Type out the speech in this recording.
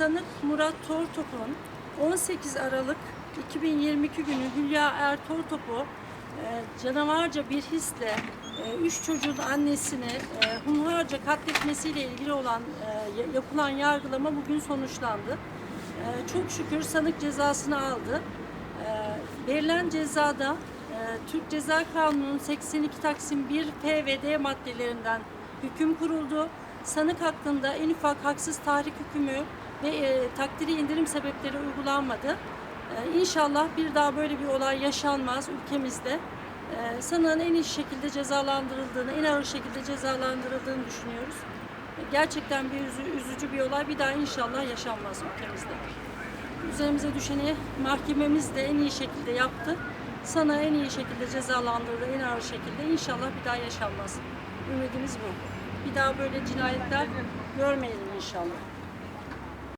sanık Murat Tortop'un 18 Aralık 2022 günü Hülya Er Tortop'u e, canavarca bir hisle 3 çocuğun annesini e, hunharca katletmesiyle ilgili olan e, ya- yapılan yargılama bugün sonuçlandı. E, çok şükür sanık cezasını aldı. E, verilen cezada e, Türk Ceza Kanunu'nun 82 Taksim 1 P ve D maddelerinden hüküm kuruldu. Sanık hakkında en ufak haksız tahrik hükmü ve e, takdiri indirim sebepleri uygulanmadı. E, inşallah bir daha böyle bir olay yaşanmaz ülkemizde. E, sanığın en iyi şekilde cezalandırıldığını, en ağır şekilde cezalandırıldığını düşünüyoruz. E, gerçekten bir üzü- üzücü bir olay bir daha inşallah yaşanmaz ülkemizde. Üzerimize düşeni mahkememiz de en iyi şekilde yaptı. Sana en iyi şekilde cezalandırdı, en ağır şekilde. İnşallah bir daha yaşanmaz. Ümidimiz bu. Bir daha böyle cinayetler görmeyelim inşallah.